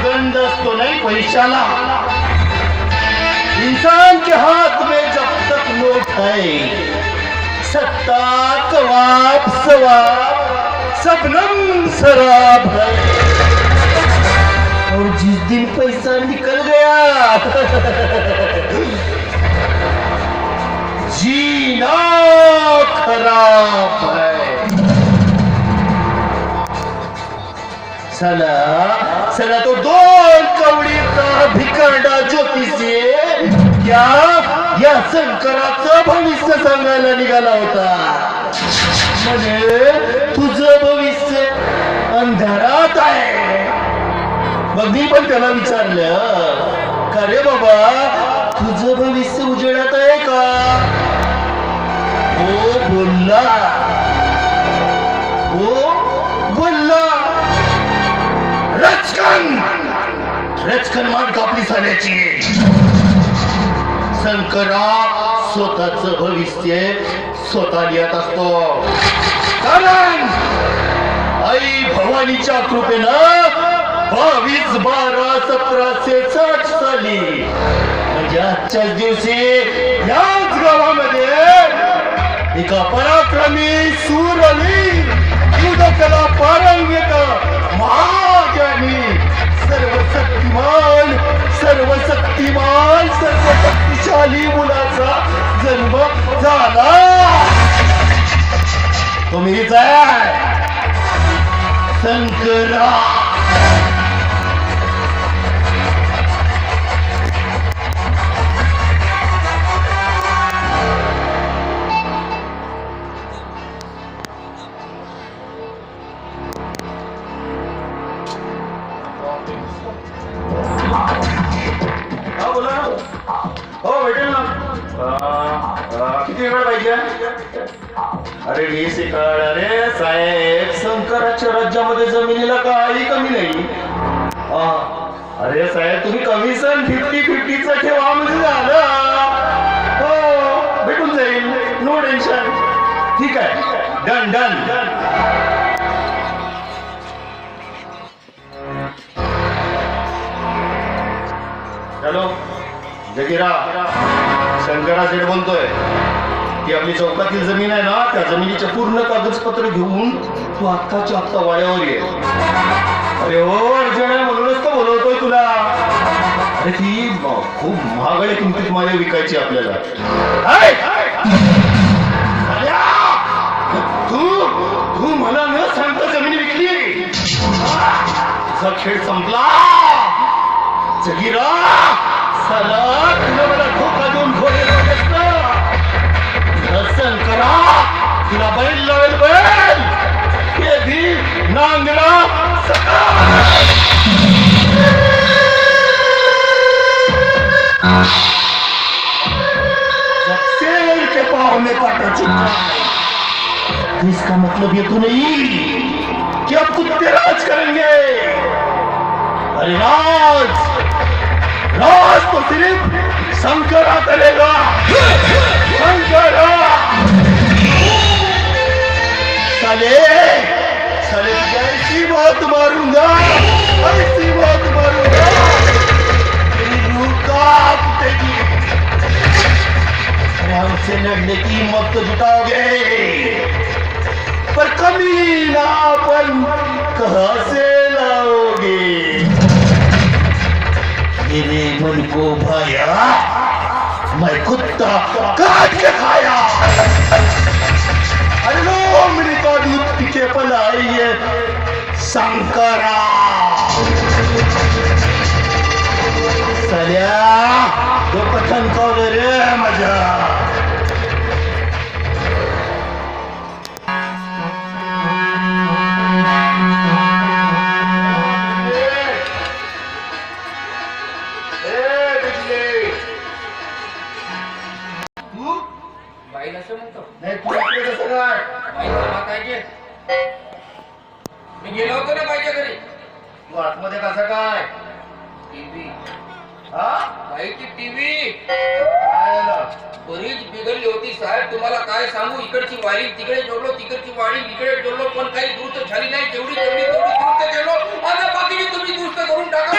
सुगंध असतो नाही पैशाला इंसान के हाथ में जब तक नोट है, सत्ता कवाब सवाब सबनम शराब है। और जिस दिन पैसा निकल गया, जीना खराब है। चला चला तो दोन कवडीचा भिकांडा ज्योतिषी या या शंकराचं भविष्य सांगायला निघाला होता. म्हणजे तुझं भविष्य अंधारात आहे. मग मी पण त्याला विचारलं का रे बाबा तुझं भविष्य उजेडात आहे का? हो बोलला. रचकन रचकन मान कापली साल्याची शंकरा स्वतःच भविष्य स्वतः लिहत असतो. कारण आई भवानीच्या कृपेनं बावीस बारा सतराशे साठ साली म्हणजे आजच्याच दिवशी याच गावामध्ये एका पराक्रमी सूर सूरली युद्धकला पारंगत महाज्ञानी सर्वशक्तिमान सर्वशक्तिमान सर्वशक्तिशाली मुलाचा जन्म झाला. तुम्ही जाय शंकरा. पाहिजे? अरे वीस एकर अरे साहेब शंकराच्या राज्यामध्ये जमिनीला काही कमी नाही. अरे साहेब तुम्ही कमिशन फिफ्टी फिफ्टीचं ठेवा म्हणजे झालं. हो भेटून जाईल. नो टेन्शन ठीक आहे. Done done hello Jagira Shankara Sheth बोलतोय. ती आपली चौकातील जमीन आहे ना त्या जमिनीचे पूर्ण कागदपत्र घेऊन तू आत्ताच्या आत्ता वाड्यावर ये. अरे हो अर्जुन आहे म्हणूनच तर बोलवतोय तुला. अरे ती खूप महागड्या किमतीत माझ्या विकायची आपल्याला. तू तू मला न सांगता जमीन विकली. खेळ संपला. जगीरा सलग बैल लावेल बैल के इसका मतलब ये तो नहीं कि अब कुत्ते राज करेंगे। अरे राज राज तो सिर्फ शंकरा करेगा। शंकरा! साले साले ऐसी बात मारूँगा। ऐसी बात मारूँगा। तेरी रूह काँप अरे हमसे लड़ने की हिम्मत तो जुटाओगे। पर कमीनापन कहाँ से लाओगे। मेरे मन को भाया, मैं कुत्ता काट के खाया। अरे लो मेरी का दूध पीछे पलाई है शंकरा। सल्या तो कथन कौन रे मजा आहे टीव्ही बरीच बिघडली होती साहेब. तुम्हाला काय सांगू? इकडची वारी तिकडे जोडलो तिकडची वारी इकडे जोडलो पण काही दुरुस्त झाली नाही. जेवढी जेवढी तेवढी दुरुस्त केलो. आता बाकीची तुम्ही दुरुस्त करून टाका.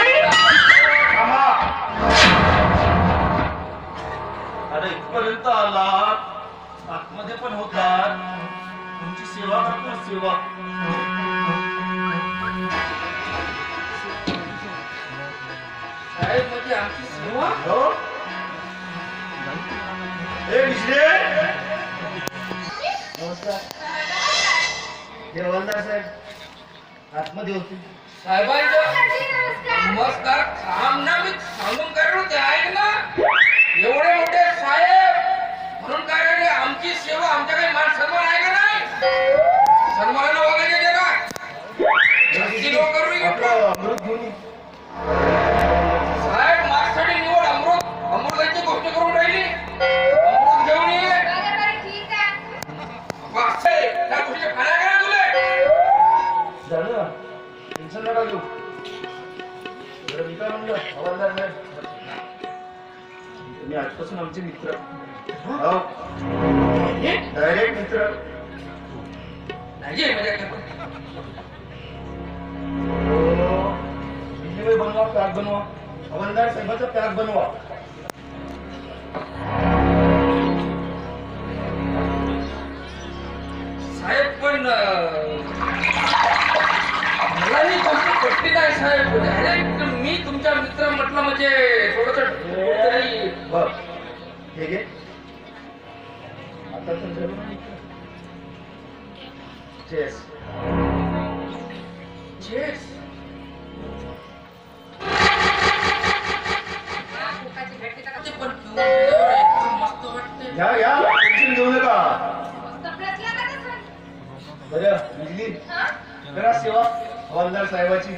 अरे इथपर्यंत आला आतमध्ये पण होता तुमची सेवा करतो सेवा. साहेब म्हणजे आमची सेवा हो ए विश्ले नमस्कार. हे साहेब आतमध्ये होते साहेबांचं नमस्कार थांब ना मी सांगून कारण राहिलो ते ऐक ना एवढे मोठे साहेब म्हणून कारण आमची सेवा आमच्या काही मान सन्मान आहे का नाही डायरेक्ट मित्र. नाही मजा करतो बनवा पॅक बनवा. हवालदार साहेबाचा पॅक बनवा. साहेब पण मला पटली नाही साहेब. डायरेक्ट मी तुमच्या मित्र म्हटलं म्हणजे थोडस तरी बघ. मस्त वाटते घ्या घ्या टेन्शन घेऊ नका. बरं बिजली करा सेवा हवालदार साहेबाची.